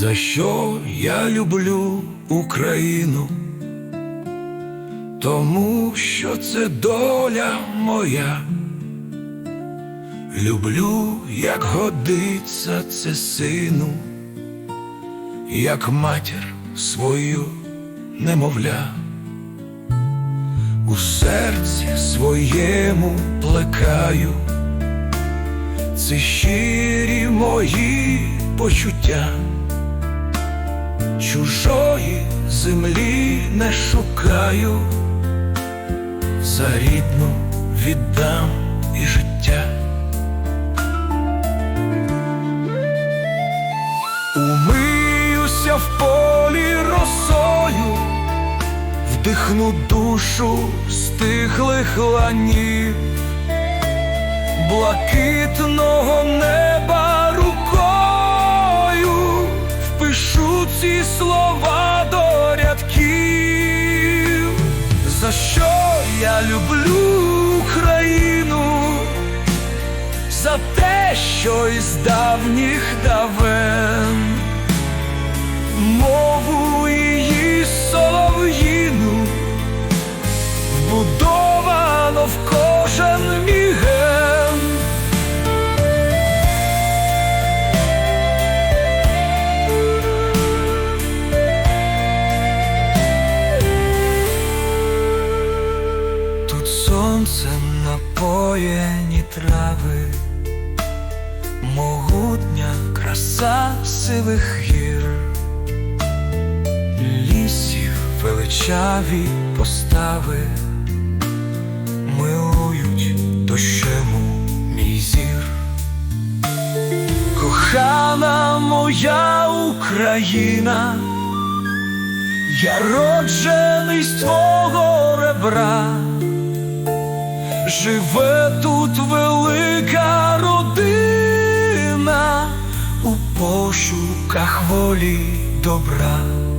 За що я люблю Україну? Тому що це доля моя. Люблю, як годиться це сину, як матір свою немовля. У серці своєму плекаю, це щирі мої почуття, чужої землі не шукаю, за рідну віддам і життя. Умиюся в полі росою, вдихну душу стихлих ланів, блакитного неба ці слова до рядків, за що я люблю Україну, за те, що із давніх давен сонце напоєні трави, могутня краса сивих гір, лісів величаві постави, милують дощему мій зір. Кохана моя Україна, я роджений з твого ребра. Живе тут велика родина у пошуках волі добра.